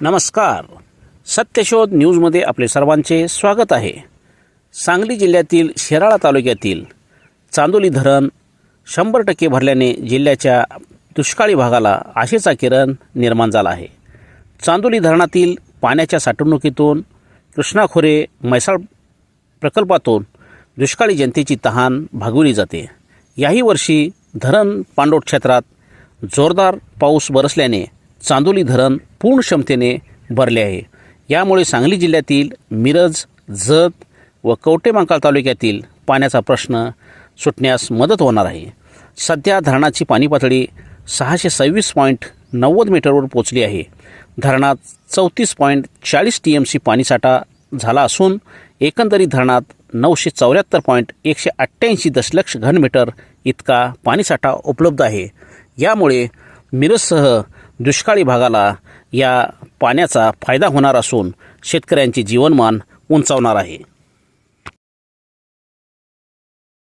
नमस्कार. सत्यशोध न्यूजमध्ये आपले सर्वांचे स्वागत आहे. सांगली जिल्ह्यातील शिराळा तालुक्यातील चांदोली धरण शंभर टक्के भरल्याने जिल्ह्याच्या दुष्काळी भागाला आशेचा किरण निर्माण झाला आहे. चांदोली धरणातील पाण्याच्या साठवणुकीतून कृष्णा खोरे म्हैसाळ प्रकल्पातून दुष्काळी जनतेची तहान भागवली जाते. याही वर्षी धरण पांडोट क्षेत्रात जोरदार पाऊस बरसल्याने चांदोली धरण पूर्ण क्षमतेने भरले आहे. यामुळे सांगली जिल्ह्यातील मिरज जत व कवटेमांकाळ तालुक्यातील पाण्याचा प्रश्न सुटण्यास मदत होणार आहे. सध्या धरणाची पाणी पातळी सहाशे सव्वीस पॉईंट नव्वद मीटरवर पोचली आहे. धरणात चौतीस पॉईंट चाळीस टी एम सी पाणीसाठा झाला असून एकंदरीत धरणात नऊशे चौऱ्याहत्तर पॉईंट एकशे अठ्ठ्याऐंशी दशलक्ष घनमीटर इतका पाणीसाठा उपलब्ध आहे. यामुळे मिरजसह दुष्काळी भागाला या पाण्याचा फायदा होणार असून शेतकऱ्यांचे जीवनमान उंचावणार आहे.